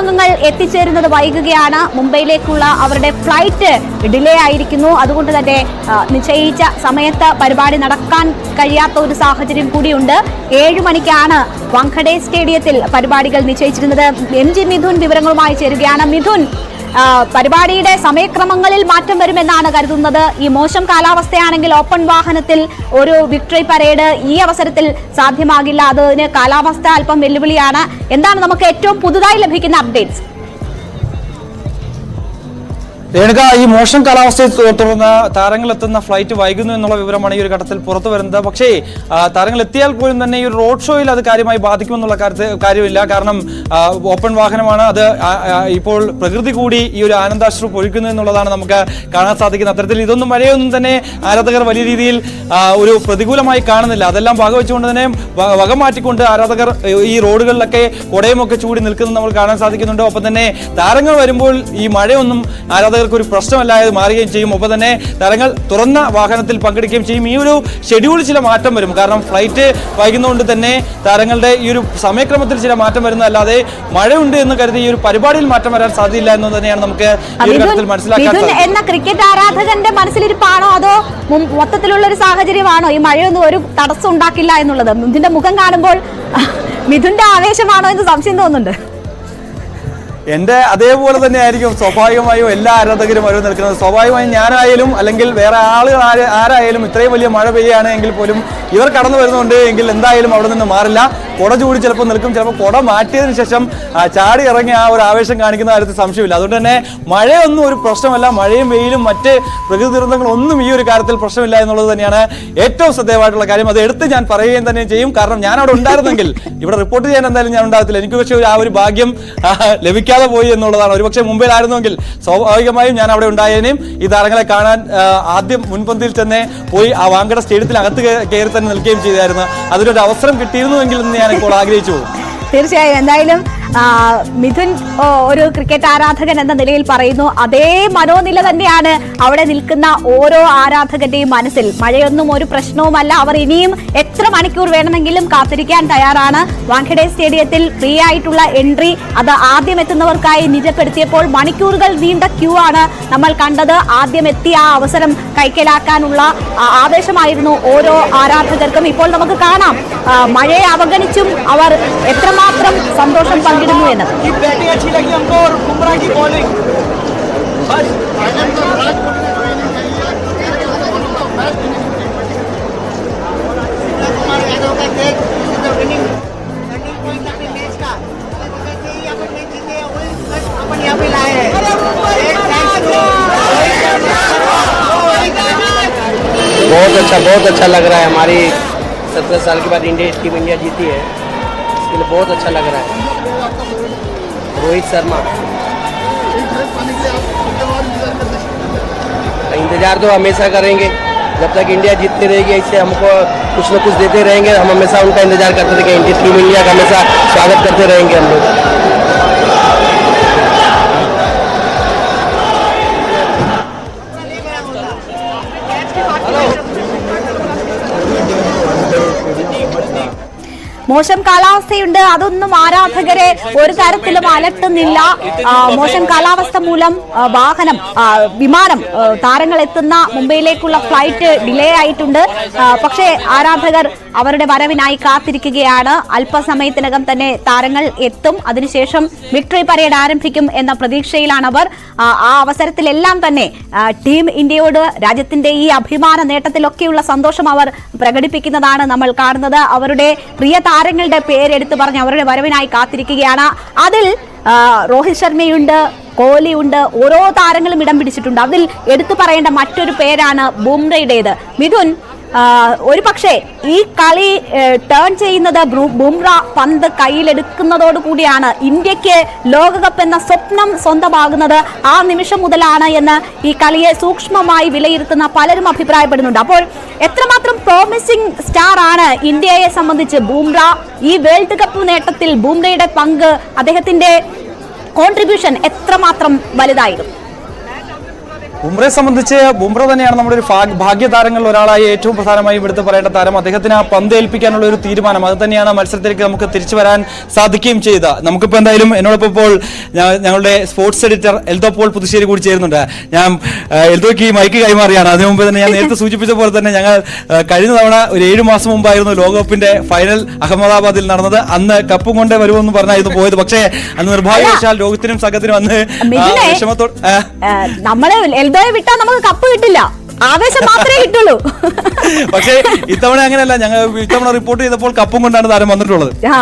അംഗങ്ങൾ എത്തിച്ചേരുന്നത് വൈകുകയാണ്. മുംബൈയിലേക്കുള്ള അവരുടെ ഫ്ലൈറ്റ് ഡിലേ ആയിരിക്കുന്നു. അതുകൊണ്ട് തന്നെ നിശ്ചയിച്ച സമയത്ത് പരിപാടി നടക്കാൻ കഴിയാത്ത ഒരു സാഹചര്യം കൂടിയുണ്ട്. ഏഴു മണിക്കാണ് വാങ്കഡെ സ്റ്റേഡിയത്തിൽ പരിപാടികൾ നിശ്ചയിച്ചിരുന്നത്. എം ജി മിഥുൻ വിവരങ്ങളുമായി ചേരുകയാണ്. മിഥുൻ പരിപാടിയുടെ സമയക്രമങ്ങളിൽ മാറ്റം വരുമെന്നാണ് കരുതുന്നത്. ഈ മോശം കാലാവസ്ഥയാണെങ്കിൽ ഓപ്പൺ വാഹനത്തിൽ ഒരു വിക്ടറി പരേഡ് ഈ അവസരത്തിൽ സാധ്യമാകില്ല. അതിന് കാലാവസ്ഥ അല്പം വെല്ലുവിളിയാണ്. എന്താണ് നമുക്ക് ഏറ്റവും പുതുതായി ലഭിക്കുന്ന അപ്ഡേറ്റ്സ് രേണുക ഈ മോശം കാലാവസ്ഥയെ തുടർന്ന് താരങ്ങൾ എത്തുന്ന ഫ്ലൈറ്റ് വൈകുന്നു എന്നുള്ള വിവരമാണ് ഈ ഒരു ഘട്ടത്തിൽ പുറത്തു വരുന്നത്. പക്ഷേ താരങ്ങൾ എത്തിയാൽ പോലും തന്നെ ഈ ഒരു റോഡ് ഷോയിൽ അത് കാര്യമായി ബാധിക്കുമെന്നുള്ള കാര്യത്തിൽ കാര്യമില്ല. കാരണം ഓപ്പൺ വാഹനമാണ്. അത് ഇപ്പോൾ പ്രകൃതി കൂടി ഈ ഒരു ആനന്ദാശ്രു പൊഴിക്കുന്നു എന്നുള്ളതാണ് നമുക്ക് കാണാൻ സാധിക്കുന്നത്. അത്തരത്തിൽ ഇതൊന്നും മഴയൊന്നും തന്നെ ആരാധകർ വലിയ രീതിയിൽ ഒരു പ്രതികൂലമായി കാണുന്നില്ല. അതെല്ലാം വകവെച്ചുകൊണ്ട് തന്നെ വ- വക മാറ്റിക്കൊണ്ട് ആരാധകർ ഈ റോഡുകളിലൊക്കെ കുടയുമൊക്കെ ചൂടി നിൽക്കുന്നത് നമ്മൾ കാണാൻ സാധിക്കുന്നുണ്ട്. ഒപ്പം തന്നെ താരങ്ങൾ വരുമ്പോൾ ഈ മഴയൊന്നും ആരാധകർക്ക് ഒരു പ്രശ്നമല്ലാതെ മാറുകയും ചെയ്യും. ഒപ്പം തന്നെ താരങ്ങൾ തുറന്ന വാഹനത്തിൽ പങ്കെടുക്കുകയും ചെയ്യും. ഈ ഒരു ഷെഡ്യൂൾ ചില മാറ്റം വരും. കാരണം ഫ്ലൈറ്റ് വൈകുന്നതുകൊണ്ട് തന്നെ താരങ്ങളുടെ ഈ ഒരു സമയക്രമത്തിൽ ചില മാറ്റം വരുന്നതല്ലാതെ മഴയുണ്ട് എന്ന് കരുതി ഈ ഒരു പരിപാടിയിൽ മാറ്റം വരാൻ സാധ്യതയില്ല എന്ന് തന്നെയാണ് നമുക്ക് ഈ ഘട്ടത്തിൽ മനസ്സിലാക്കാൻ എന്ന ക്രിക്കറ്റ് ആരാധകന്റെ മനസ്സിലിരിപ്പാണോ? അതോ മൊത്തത്തിലുള്ള ഒരു സാഹചര്യമാണോ ഈ മഴയൊന്നും ഒരു തടസ്സം ഉണ്ടാക്കില്ല എന്നുള്ളത്? ഇതിന്റെ മുഖം കാണുമ്പോൾ മിഥുന്റെ ആവേശമാണോ എന്ന് സംശയം തോന്നുന്നുണ്ട്. എന്റെ അതേപോലെ തന്നെ ആയിരിക്കും സ്വാഭാവികമായും എല്ലാ ആരാധകരും അവർ നിൽക്കുന്നത്. സ്വാഭാവികമായും ഞാനായാലും അല്ലെങ്കിൽ വേറെ ആളുകൾ ആര് ആരായാലും ഇത്രയും വലിയ മഴ പെയ്യാണ് എങ്കിൽ പോലും ഇവർ കടന്നു വരുന്നുണ്ട് എങ്കിൽ എന്തായാലും അവിടെ നിന്ന് മാറില്ല. കുട ചൂടി ചിലപ്പോൾ നിൽക്കും. ചിലപ്പോൾ കുട മാറ്റിയതിനു ശേഷം ചാടി ഇറങ്ങി ആ ഒരു ആവേശം കാണിക്കുന്ന കാര്യത്തിൽ സംശയമില്ല. അതുകൊണ്ട് തന്നെ മഴയൊന്നും ഒരു പ്രശ്നമല്ല. മഴയും വെയിലും മറ്റ് പ്രകൃതി ദുരന്തങ്ങളും ഒന്നും ഈ ഒരു കാര്യത്തിൽ പ്രശ്നമില്ല എന്നുള്ളത് തന്നെയാണ് ഏറ്റവും ശ്രദ്ധേയമായിട്ടുള്ള കാര്യം. അത് എടുത്ത് ഞാൻ പറയുകയും തന്നെ ചെയ്യും. കാരണം ഞാൻ അവിടെ ഉണ്ടായിരുന്നെങ്കിൽ ഇവിടെ റിപ്പോർട്ട് ചെയ്യാൻ എന്തായാലും ഞാൻ ഉണ്ടാകത്തില്ല. എനിക്ക് പക്ഷേ ആ ഒരു ഭാഗ്യം ആ, ലഭിക്കാതെ പോയി എന്നുള്ളതാണ്. ഒരുപക്ഷെ മുംബൈയിലായിരുന്നുവെങ്കിൽ സ്വാഭാവികമായും ഞാൻ അവിടെ ഉണ്ടായതിനെയും ഈ താരങ്ങളെ കാണാൻ ആദ്യം മുൻപന്തിയിൽ തന്നെ പോയി ആ വാങ്കട സ്റ്റേഡിയത്തിനകത്ത് അകത്ത് കയറി തന്നെ നിൽക്കുകയും ചെയ്തായിരുന്നു. അതിനൊരു അവസരം കിട്ടിയിരുന്നുവെങ്കിൽ എന്ന് ഞാൻ ഇപ്പോൾ ആഗ്രഹിച്ചു തീർച്ചയായും. എന്തായാലും മിഥുൻ ഒരു ക്രിക്കറ്റ് ആരാധകൻ എന്ന നിലയിൽ പറയുന്നു. അതേ മനോനില തന്നെയാണ് അവിടെ നിൽക്കുന്ന ഓരോ ആരാധകന്റെയും മനസ്സിൽ. മഴയൊന്നും ഒരു പ്രശ്നവുമല്ല. അവർ ഇനിയും എത്ര മണിക്കൂർ വേണമെങ്കിലും കാത്തിരിക്കാൻ തയ്യാറാണ്. വാങ്കഡേ സ്റ്റേഡിയത്തിൽ ഫ്രീ ആയിട്ടുള്ള എൻട്രി അത് ആദ്യം എത്തുന്നവർക്കായി നിജപ്പെടുത്തിയപ്പോൾ മണിക്കൂറുകൾ നീണ്ട ക്യൂ ആണ് നമ്മൾ കണ്ടത്. ആദ്യം എത്തിയ ആ അവസരം കൈക്കലാക്കാനുള്ള ആവേശമായിരുന്നു ഓരോ ആരാധകർക്കും. ഇപ്പോൾ നമുക്ക് കാണാം. മഴയെ അവഗണിച്ചും അവർ എത്രമാത്രം സന്തോഷം लेना। बैटिंग अच्छी लगी हमको और बुमराह की बॉलिंग बस। बहुत अच्छा बहुत अच्छा लग रहा है हमारी सत्रह साल के बाद इंडिया टीम इंडिया जीती है। इसके लिए बहुत अच्छा लग रहा है। रोहित शर्मा। इंतज़ार तो हमेशा करेंगे। जब तक इंडिया जीतती रहेगी इससे हमको कुछ ना कुछ देते रहेंगे। हम हमेशा उनका इंतज़ार करते रहेंगे टीम इंडिया का हमेशा स्वागत करते रहेंगे हम लोग। മോശം കാലാവസ്ഥയുണ്ട്. അതൊന്നും ആരാധകരെ ഒരു തരത്തിലും അലട്ടുന്നില്ല. മോശം കാലാവസ്ഥ മൂലം വാഹനം വിമാനം താരങ്ങൾ എത്തുന്ന മുംബൈയിലേക്കുള്ള ഫ്ലൈറ്റ് ഡിലേ ആയിട്ടുണ്ട്. പക്ഷേ ആരാധകർ അവരുടെ വരവിനായി കാത്തിരിക്കുകയാണ്. അല്പസമയത്തിനകം തന്നെ താരങ്ങൾ എത്തും. അതിനുശേഷം വിക്ടറി പരേഡ് ആരംഭിക്കും എന്ന പ്രതീക്ഷയിലാണ് അവർ ആ, അവസരത്തിലെല്ലാം തന്നെ ടീം ഇന്ത്യയോട് രാജ്യത്തിന്റെ ഈ അഭിമാന നേട്ടത്തിലൊക്കെയുള്ള സന്തോഷം അവർ പ്രകടിപ്പിക്കുന്നതാണ് നമ്മൾ കാണുന്നത്. അവരുടെ പ്രിയ താരങ്ങളുടെ പേരെടുത്ത് പറഞ്ഞ് അവരുടെ വരവിനായി കാത്തിരിക്കുകയാണ്. അതിൽ രോഹിത് ശർമ്മയുണ്ട് കോഹ്ലിയുണ്ട് ഓരോ താരങ്ങളും ഇടം പിടിച്ചിട്ടുണ്ട്. അതിൽ എടുത്തു പറയേണ്ട മറ്റൊരു പേരാണ് ബുംറയുടേത്. മിഥുൻ ഒരു പക്ഷേ ഈ കളി ടേൺ ചെയ്യുന്നത് ബുംറ പന്ത് കയ്യിലെടുക്കുന്നതോടുകൂടിയാണ് ഇന്ത്യയ്ക്ക് ലോകകപ്പ് എന്ന സ്വപ്നം സ്വന്തമാകുന്നത് ആ നിമിഷം മുതലാണ് എന്ന് ഈ കളിയെ സൂക്ഷ്മമായി വിലയിരുത്തുന്ന പലരും അഭിപ്രായപ്പെടുന്നുണ്ട്. അപ്പോൾ എത്രമാത്രം പ്രോമിസിംഗ് സ്റ്റാർ ആണ് ഇന്ത്യയെ സംബന്ധിച്ച് ബുംറ? ഈ വേൾഡ് കപ്പ് നേട്ടത്തിൽ ബുംറയുടെ പങ്ക് അദ്ദേഹത്തിന്റെ കോൺട്രിബ്യൂഷൻ എത്രമാത്രം വലുതായിരുന്നു? ബുംറയെ സംബന്ധിച്ച് ബുംറ തന്നെയാണ് നമ്മുടെ ഒരു ഭാഗ്യതാരങ്ങളിൽ ഭാഗ്യ താരങ്ങളിൽ ഒരാളായി ഏറ്റവും പ്രധാനമായും എടുത്ത് പറയേണ്ട താരം. അദ്ദേഹത്തിന് ആ പന്ത് ഏൽപ്പിക്കാനുള്ള ഒരു തീരുമാനം. അത് തന്നെയാണ് മത്സരത്തിലേക്ക് നമുക്ക് തിരിച്ചു വരാൻ സാധിക്കുകയും ചെയ്ത. നമുക്കിപ്പോൾ എന്തായാലും എന്നോടൊപ്പം ഇപ്പോൾ ഞങ്ങളുടെ സ്പോർട്സ് എഡിറ്റർ എൽദോ പോൾ പുതുശ്ശേരി കൂടി ചേരുന്നുണ്ട്. ഞാൻ എൽദോയ്ക്ക് ഈ മൈക്ക് കൈമാറിയാണ്. അതിനു മുമ്പ് തന്നെ ഞാൻ നേരത്തെ സൂചിപ്പിച്ച പോലെ തന്നെ ഞങ്ങൾ കഴിഞ്ഞ തവണ ഒരു ഏഴു മാസം മുമ്പായിരുന്നു ലോകകപ്പിന്റെ ഫൈനൽ അഹമ്മദാബാദിൽ നടന്നത്. അന്ന് കപ്പും കൊണ്ടേ വരുമെന്ന് പറഞ്ഞായിരുന്നു പോയത്. പക്ഷേ അന്ന് നിർഭാഗ്യവശാൽ ലോകത്തിനും സഖത്തിനും അന്ന് വിഷമത്തോട് നമ്മൾ എൽദോയെ വിട്ടാൽ നമുക്ക് കപ്പ് കിട്ടില്ല. ആവേശം മാത്രമേ കിട്ടുള്ളൂ. പക്ഷേ ഇത്തവണ അങ്ങനെയല്ല. ഞങ്ങൾ ഇത്തവണ റിപ്പോർട്ട് ചെയ്തപ്പോൾ കപ്പും കൊണ്ടാണ് താരം വന്നിട്ടുള്ളത്. ആ.